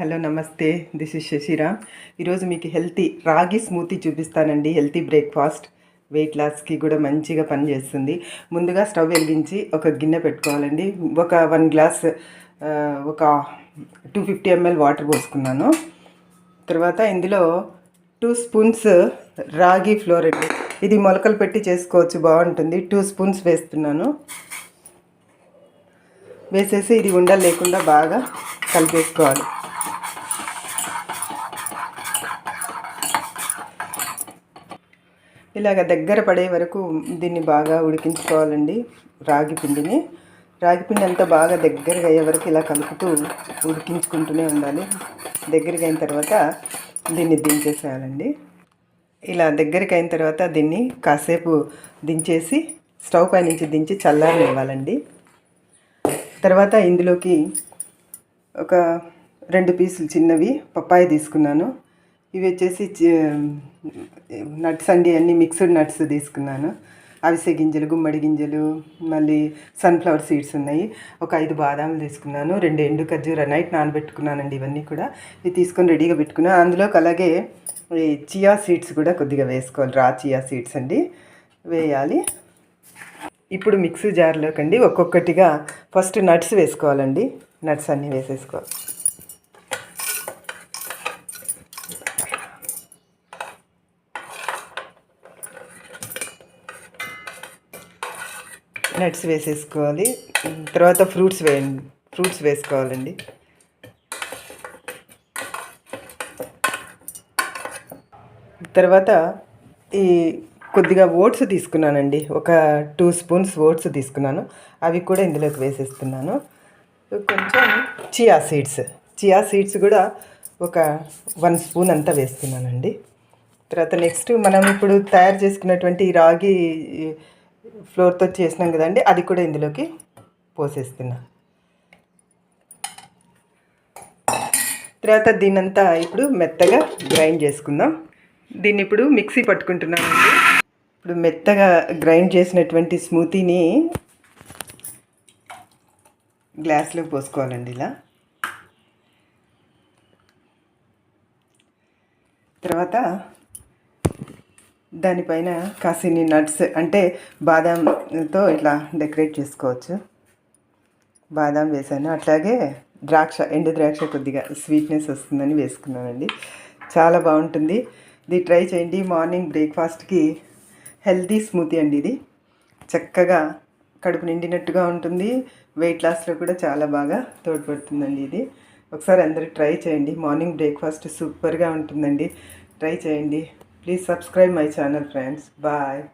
Hello namaste. This is Shashiram ఈరోజు మీకు healthy రాగి స్మూతీ చూపిస్తానండి. హెల్తీ బ్రేక్ఫాస్ట్ వెయిట్ లాస్కి కూడా మంచిగా పనిచేస్తుంది. ముందుగా స్టవ్ వెలిగించి ఒక గిన్నె పెట్టుకోవాలండి. ఒక వన్ గ్లాస్ ఒక టూ ఫిఫ్టీ ఎంఎల్ వాటర్ పోసుకున్నాను. తర్వాత ఇందులో టూ స్పూన్స్ రాగి ఫ్లోర్ అండి. ఇది మొలకలు పెట్టి చేసుకోవచ్చు బాగుంటుంది. టూ స్పూన్స్ వేస్తున్నాను. వేసేసి ఇది ఉండలు లేకుండా బాగా కలిపేసుకోవాలి. ఇలాగ దగ్గర పడే వరకు దీన్ని బాగా ఉడికించుకోవాలండి రాగి పిండిని. రాగి పిండి అంతా బాగా దగ్గరగా అయ్యే వరకు ఇలా కలుపుతూ ఉడికించుకుంటూనే ఉండాలి. దగ్గరికి అయిన తర్వాత దీన్ని దించేసేయాలండి. ఇలా దగ్గరికి అయిన తర్వాత దీన్ని కాసేపు దించేసి స్టవ్ పై నుంచి దించి చల్లారనివ్వాలండి తర్వాత ఇందులోకి ఒక రెండు పీసులు చిన్నవి పప్పాయ తీసుకున్నాను. ఇవి వచ్చేసి నట్స్ అండి అన్ని మిక్స్డ్ నట్స్ తీసుకున్నాను. అవిసె గింజలు గుమ్మడి గింజలు మళ్ళీ సన్ఫ్లవర్ సీడ్స్ ఉన్నాయి. ఒక ఐదు బాదాములు తీసుకున్నాను. రెండు ఎండు ఖర్జూర నైట్ నానబెట్టుకున్నానండి ఇవన్నీ కూడా. ఇవి తీసుకొని రెడీగా పెట్టుకున్నాను అందులోకి అలాగే ఈ చియా సీడ్స్ కూడా కొద్దిగా వేసుకోవాలి. రా చియా సీడ్స్ అండి. వేయాలి. ఇప్పుడు మిక్సీ జార్లోకండి ఒక్కొక్కటిగా ఫస్ట్ నట్స్ వేసుకోవాలండి. నట్స్ అన్నీ వేసేసుకోవాలి. నట్స్ వేసేసుకోవాలి. తర్వాత ఫ్రూట్స్ వేయండి ఫ్రూట్స్ వేసుకోవాలండి. తర్వాత ఈ కొద్దిగా ఓట్స్ తీసుకున్నానండి. ఒక టూ స్పూన్స్ ఓట్స్ తీసుకున్నాను. అవి కూడా ఇందులోకి వేసేస్తున్నాను. కొంచెం చియా సీడ్స్ చియా సీడ్స్ కూడా ఒక వన్ స్పూన్ అంతా వేస్తున్నానండి. తర్వాత నెక్స్ట్ మనం ఇప్పుడు తయారు చేసుకున్నటువంటి రాగి ఫ్లోర్తో చేసినాం కదండి అది కూడా ఇందులోకి పోసేస్తున్నా. తర్వాత దీన్నంతా ఇప్పుడు మెత్తగా గ్రైండ్ చేసుకుందాం. దీన్ని ఇప్పుడు మిక్సీ పట్టుకుంటున్నానండి ఇప్పుడు మెత్తగా గ్రైండ్ చేసినటువంటి స్మూతీని గ్లాస్లో పోసుకోవాలండి ఇలా. తర్వాత దానిపైన కాసిని నట్స్ అంటే బాదాంతో ఇట్లా డెకరేట్ చేసుకోవచ్చు. బాదాం వేసాను. అట్లాగే ద్రాక్ష ఎండు ద్రాక్ష కొద్దిగా స్వీట్నెస్ వస్తుందని వేసుకున్నానండి. చాలా బాగుంటుంది. ఇది ట్రై చేయండి. మార్నింగ్ బ్రేక్ఫాస్ట్కి హెల్తీ స్మూతీ అండి ఇది. చక్కగా కడుపు నిండినట్టుగా ఉంటుంది. వెయిట్ లాస్లో కూడా చాలా బాగా తోడ్పడుతుందండి ఇది. ఒకసారి అందరూ ట్రై చేయండి. మార్నింగ్ బ్రేక్ఫాస్ట్ సూపర్గా ఉంటుందండి. ట్రై చేయండి. Please subscribe my channel friends. Bye.